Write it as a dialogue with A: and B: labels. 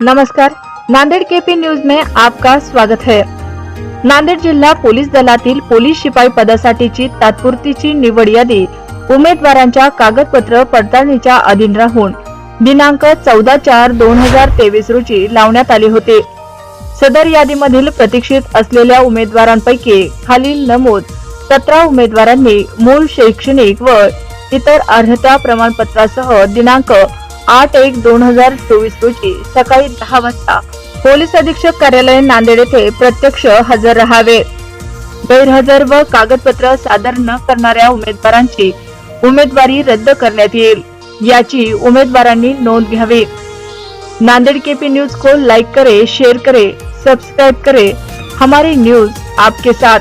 A: नमस्कार Nanded KP news में आपका स्वागत है। नांदेड जिल्हा पोलीस दलातील पोलीस शिपाई पदासाठीची तात्पुरतीची निवड यादी उमेदवारांच्या कागदपत्र पडताळणीच्या अधीन राहून दिनांक चौदा चार दोन हजार तेवीस रोजी लावण्यात आली होती. सदर यादीमधील प्रतीक्षित असलेल्या उमेदवारांपैकी खालील नमूद सतरा उमेदवारांनी मूळ शैक्षणिक व इतर अर्हता प्रमाणपत्रासह दिनांक आठ एक दोन हजार चोवीस रोजी सकाळी दहा वाजता पोलीस अधीक्षक कार्यालय नांदेड येथे प्रत्यक्ष हजर राहावे. गैरहजर व कागदपत्र सादर न करणाऱ्या उमेदवारांची उमेदवारी रद्द करण्यात येईल. याची उमेदवारांनी नोंद घ्यावी. नांदेड़ केपी न्यूज को लाइक करे शेयर करे सब्सक्राइब करे. हमारी न्यूज आपके साथ.